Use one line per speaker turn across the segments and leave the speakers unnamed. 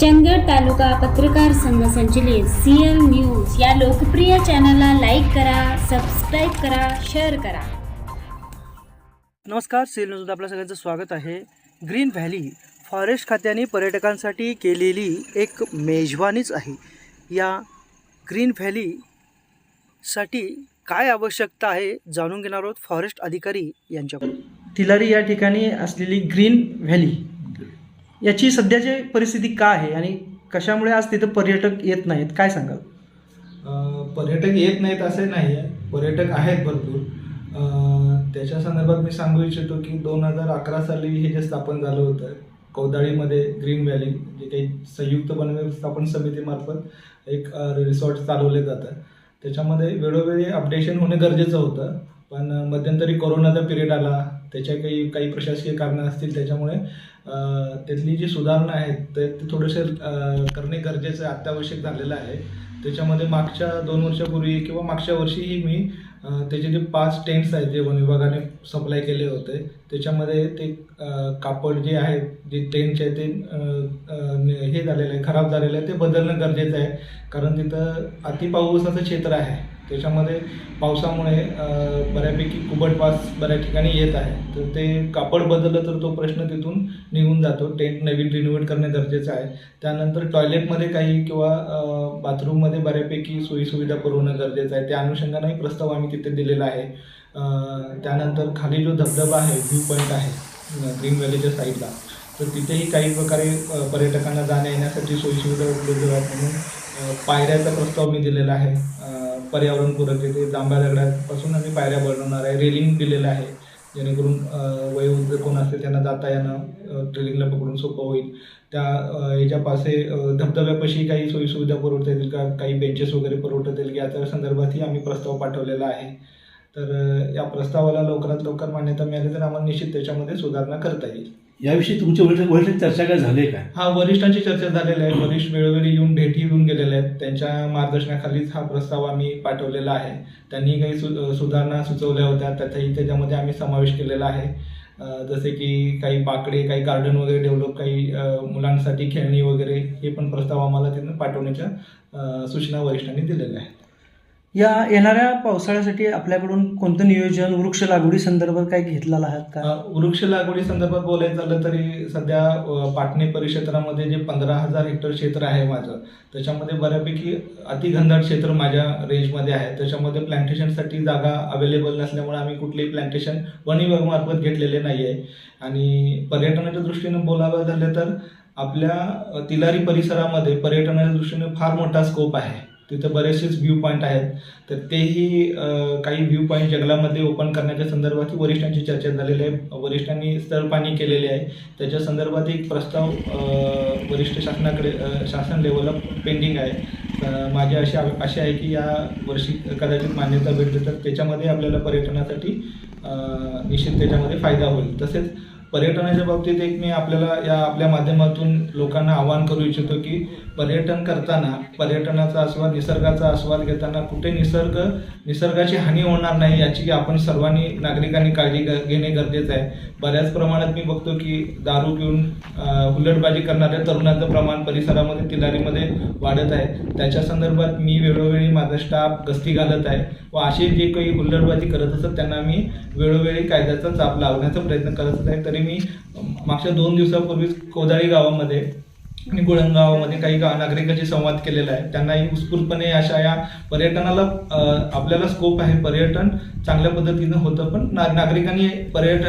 चंदगड तालुका पत्रकार संघ संचलित सीएल न्यूज या लोकप्रिय चॅनलला लाईक करा सबस्क्राईब करा शेअर करा.
नमस्कार सेल न्यूजमध्ये आपल्या सगळ्यांचं स्वागत आहे. ग्रीन व्हॅली फॉरेस्ट खात्याने पर्यटकांसाठी केलेली एक मेजवानीच आहे. या ग्रीन व्हॅलीसाठी काय आवश्यकता आहे जाणून घेणार आहोत फॉरेस्ट अधिकारी यांच्याकडून. तिलारी या ठिकाणी असलेली ग्रीन व्हॅली याची सध्याची परिस्थिती का आहे आणि कशामुळे आज तिथं पर्यटक येत नाहीत? काय सांगाल?
पर्यटक येत नाहीत असे नाही आहे पर्यटक आहेत भरपूर. त्याच्या संदर्भात मी सांगू इच्छितो की दोन हजार अकरा साली हे जे स्थापन झालं होतं कौदाळीमध्ये ग्रीन व्हॅली जे काही संयुक्त व्यवस्थापन समितीमार्फत एक रिसॉर्ट चालवले जातं त्याच्यामध्ये वेळोवेळी अपडेशन होणे गरजेचं होतं. पण मध्यंतरी कोरोनाचा पिरियड आला त्याच्या काही काही प्रशासकीय कारणं असतील त्याच्यामुळे त्यातली जी सुधारणा आहेत ते ते थोडेसे करणे गरजेचं आहे, अत्यावश्यक झालेलं आहे. त्याच्यामध्ये मागच्या दोन वर्षापूर्वी किंवा मागच्या वर्षीही मी त्याचे जे पाच टेंट्स आहेत जे वन विभागाने सप्लाय केले होते त्याच्यामध्ये ते कापड जे आहे जे टेंटचे आहे ते हे झालेलं आहे खराब झालेलं आहे ते बदलणं गरजेचं आहे. कारण तिथं अतिपाऊसाचं क्षेत्र आहे. त्याच्यामध्ये पावसामुळे बऱ्यापैकी कुबट वास बऱ्याच ठिकाणी येत आहे. तर ते कापड बदललं तर तो प्रश्न तिथून निघून जातो. टेंट नवीन रिनोव्हेट करणे गरजेचं आहे. त्यानंतर टॉयलेटमध्ये काही किंवा बाथरूममध्ये बऱ्यापैकी सोयीसुविधा पुरवणं गरजेचं आहे. त्या अनुषंगानेही प्रस्ताव आम्ही तिथे दिलेला आहे. त्यानंतर खाली जो धबधबा आहे व्ह्यू पॉईंट आहे ग्रीन व्हॅलीच्या साईडला तर तिथेही काही प्रकारे पर्यटकांना जाण्या येण्यासाठी सोयीसुविधा उपलब्ध आहेत म्हणून पायऱ्याचा प्रस्ताव मी दिलेला आहे. पर्यावरणपूरक तिथे जांभ्या दगडापासून आम्ही पायऱ्या बनवणार आहे रेलिंग दिलेलं आहे. जेणेकरून वयोवृद्ध कोण असते त्यांना जाता येणं ट्रेलिंगला पकडून सोपं होईल. त्या याच्या पासे धबधब्यापाशी काही सोयीसुविधा पुरवता येतील का? काही बेंचेस वगैरे पुरवता येतील याच्या संदर्भातही आम्ही प्रस्ताव पाठवलेला आहे. तर या प्रस्तावाला लवकरात लवकर मान्यता मिळाली तर आम्हाला निश्चित त्याच्यामध्ये सुधारणा करता येईल.
याविषयी तुमच्या वरिष्ठ वरिष्ठ चर्चा काय झाली काय?
हा वरिष्ठांची चर्चा झालेली आहे. वरिष्ठ वेळोवेळी येऊन भेटी येऊन गेलेले आहेत. त्यांच्या मार्गदर्शनाखालीच हा प्रस्ताव आम्ही पाठवलेला आहे. त्यांनी काही सु सुधारणा सुचवल्या होत्या. त्याचाही त्याच्यामध्ये आम्ही समावेश केलेला आहे. जसे की काही बाकडे काही गार्डन वगैरे डेव्हलप काही मुलांसाठी खेळणी वगैरे हे पण प्रस्ताव आम्हाला त्यांना पाठवण्याच्या सूचना वरिष्ठांनी दिलेल्या आहेत.
या येणाऱ्या पावसाळ्यासाठी आपल्याकडून कोणतं नियोजन वृक्ष लागवडी संदर्भात काय घेतलेलं आहात का?
वृक्ष लागवडी संदर्भात बोलायचं झालं तरी सध्या पाटणे परिक्षेत्रामध्ये जे पंधरा हजार हेक्टर क्षेत्र आहे माझं त्याच्यामध्ये बऱ्यापैकी अतिघनदाट क्षेत्र माझ्या रेंजमध्ये आहे. त्याच्यामध्ये प्लांटेशनसाठी जागा अवेलेबल नसल्यामुळे आम्ही कुठलेही प्लांटेशन वन विभागामार्फत घेतलेले नाही आहे. आणि पर्यटनाच्या दृष्टीनं बोलावं झालं तर आपल्या तिलारी परिसरामध्ये पर्यटनाच्या दृष्टीने फार मोठा स्कोप आहे. तिथं बरेचसेच व्ह्यू पॉईंट आहेत. तर तेही काही व्ह्यू पॉईंट जंगलामध्ये ओपन करण्याच्या संदर्भात वरिष्ठांची चर्चा झालेली आहे. वरिष्ठांनी स्थळपाणी केलेले आहे. त्याच्या संदर्भात एक प्रस्ताव वरिष्ठ शासनाकडे शासन लेवलला पेंडिंग आहे. माझे माझी अशी आहे की या वर्षी कदाचित मान्यता भेटते तर त्याच्यामध्ये आपल्याला पर्यटनासाठी निश्चित त्याच्यामध्ये फायदा होईल. तसेच पर्यटनाच्या बाबतीत एक मी आपल्याला या आपल्या माध्यमातून लोकांना आवाहन करू इच्छितो की पर्यटन करताना पर्यटनाचा आस्वाद निसर्गाचा आस्वाद घेताना कुठे निसर्ग निसर्गाची हानी होणार नाही याची आपण सर्वांनी नागरिकांनी काळजी घेणे गरजेचं आहे. बऱ्याच प्रमाणात मी बघतो की दारू पिऊन अं, हुल्लडबाजी करणाऱ्या तरुणांचं प्रमाण परिसरामध्ये तिलारीमध्ये वाढत आहे. त्याच्या संदर्भात मी वेळोवेळी माझा स्टाफ गस्ती घालत आहे व असे जे काही हुल्लडबाजी करत असतात त्यांना मी वेळोवेळी कायद्याचा चाप लावण्याचा प्रयत्न करत आहे. तरी मी मागच्या दोन दिवसापूर्वीच कोदाळी गावामध्ये आणि गावामध्ये काही गा नागरिकांशी संवाद केलेला आहे. त्यांनाही उत्स्फूर्तपणे अशा या पर्यटनाला आपल्याला स्कोप आहे. पर्यटन चांगल्या पद्धतीनं होतं पण ना नागरिकांनी पर्यट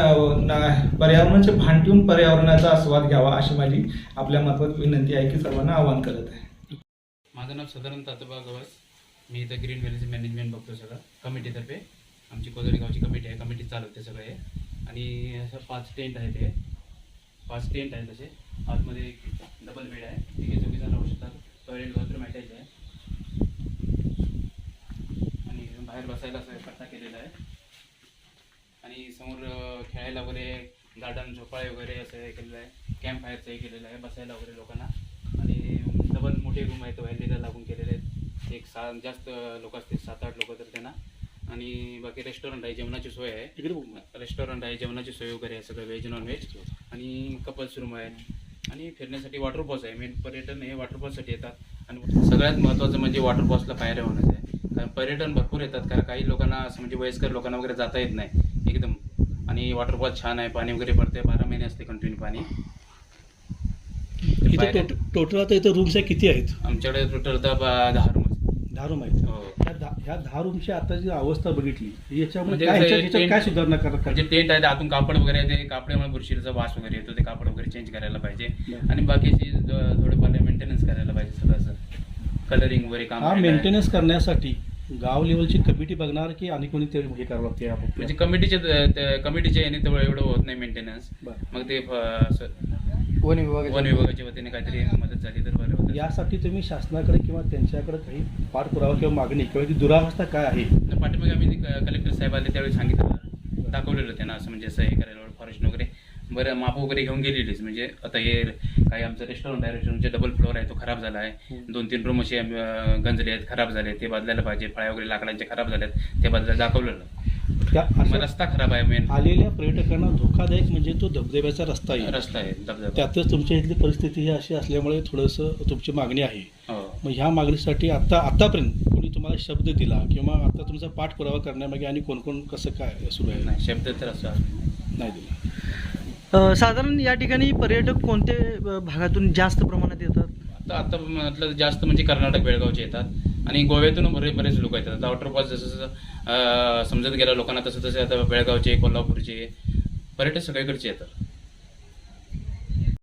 पर्यावरणाचे भान ठेवून पर्यावरणाचा आस्वाद घ्यावा अशी माझी आपल्या मार्फत विनंती आहे की सर्वांना आवाहन करत आहे.
माझं नाव सदानंद तातोबा गवस. मी इथं ग्रीन व्हॅलीचे मॅनेजमेंट बघतो सगळं. कमिटीतर्फे आमची कोदळी गावची कमिटी आहे. कमिटी चालवते सगळं. हे आणि असं पाच टेंट आहेत हे. पाच टेंट आहेत तसे आतमध्ये एक डबल बेड आहे. तिघे चौघी जण राहू शकतात टॉयलेट बाथरूम अटॅच आहे. आणि बाहेर बसायला असं पट्टा केलेला आहे. आणि समोर खेळायला वगैरे गार्डन झोपाळे वगैरे असं हे केलेलं आहे. कॅम्प फायरचं हे केलेलं आहे बसायला वगैरे लोकांना. आणि डबल मोठे रूम आहेत व्हॅलीला लागून केलेले आहेत. एक सा जास्त लोक असतील सात आठ लोक तर त्यांना. आणि बाकी रेस्टॉरंट आहे जेवणाची सोय आहे. रेस्टॉरंट आहे जेवणाची सोय वगैरे आहे सगळं व्हेज नॉन व्हेज आणि कपल्स रूम आहे. आणि फिरण्यासाठी वॉटरफॉल्स आहे. मेन पर्यटन हे वॉटरफॉल्ससाठी येतात. आणि सगळ्यात महत्त्वाचं म्हणजे वॉटरफॉल्सला पायऱ्या होणंच आहे. कारण पर्यटन भरपूर येतात. कारण काही लोकांना असं म्हणजे वयस्कर लोकांना वगैरे जाता येत नाही. एकदम. आणि वॉटरफॉल छान आहे. पाणी वगैरे पडते. बारा महिने असते कंटिन्यू पाणी.
टोटल आता इथं रूम्स आहे किती आहेत?
आमच्याकडे टोटल तर ब- दहा रूम
दहा रूम आहेत.
हो.
ह्या दहा रूमची आता जी अवस्था बघितली याच्यामध्ये
म्हणजे
काय
कसं
ह्याच्यात
आहे,
ह्याच्यात काय
टेंट-
सुधारणा
म्हणजे टेंट आहे ते आतून कापड वगैरे आहे ते कापडामुळे बुरशीचा वास वगैरे येतो ते कापड वगैरे चेंज करायला पाहिजे
बरं.
आणि बाकीची ज- थोडेफार मेंटेनन्स करायला पाहिजे सगळं कलरिंग वगैरे काम
हा
आहे.
मेंटेनन्स करण्यासाठी गाव लेवलची कमिटी बघणार की आणि कोणी ते हे करावं लागते?
म्हणजे कमिटीचे कमिटीच्या याने तेवढं एवढं होत नाही मेंटेनन्स
बरं.
मग ते
वन विभागाच्या
वन विभागाच्या वतीने काहीतरी मदत झाली तर बरं होतं.
यासाठी तुम्ही शासनाकडे किंवा त्यांच्याकडे काही पाठपुरावा किंवा मागणी किंवा ती दुरावस्था काय आहे?
न पाठीमागे आम्ही कलेक्टर साहेब आले त्यावेळी सांगितलं. दाखवलेलं त्यांना असं म्हणजे असं हे करायला फॉरेस्ट वगैरे. बरं माप वगैरे घेऊन गेलेलीच. म्हणजे आता हे काही आमचं रेस्टॉरंट आहे रेस्टॉरंटचे डबल फ्लोअर आहे तो खराब झाला आहे. दोन तीन रूम असे अं, गंजले आहेत खराब झाले ते बदलायला पाहिजे. फळ्या वगैरे लाकडांचे खराब झाले आहेत ते बदलायला दाखवलेलं.
त्या
मग
अशा
रस्ता खराब आहे मेन
आलेल्या पर्यटकांना धोकादायक म्हणजे तो धबधब्याचा रस्ता आहे.
रस्ता आहे धबधबा.
त्यातच तुमच्या इथली परिस्थिती ही अशी असल्यामुळे थोडंसं तुमची मागणी आहे.
हो.
मग ह्या मागणीसाठी आता आतापर्यंत कोणी तुम्हाला शब्द दिला किंवा आता तुमचा पाठपुरावा करण्यामागे आणि कोण कोण कसं काय सुरू आहे
नाही शब्द तर असं.
नाही दिला.
अ, साधारण या ठिकाणी पर्यटक कोणते अ, भागातून जास्त प्रमाणात येतात?
आता आता म्हटलं जास्त म्हणजे कर्नाटक बेळगावचे येतात. आणि गोव्यातून बरे बरेच लोक येतात. आता वॉटरफॉल जसं जसं समजत गेलं लोकांना तसं तसे आता बेळगावचे कोल्हापूरचे पर्यटक सगळीकडचे येतात.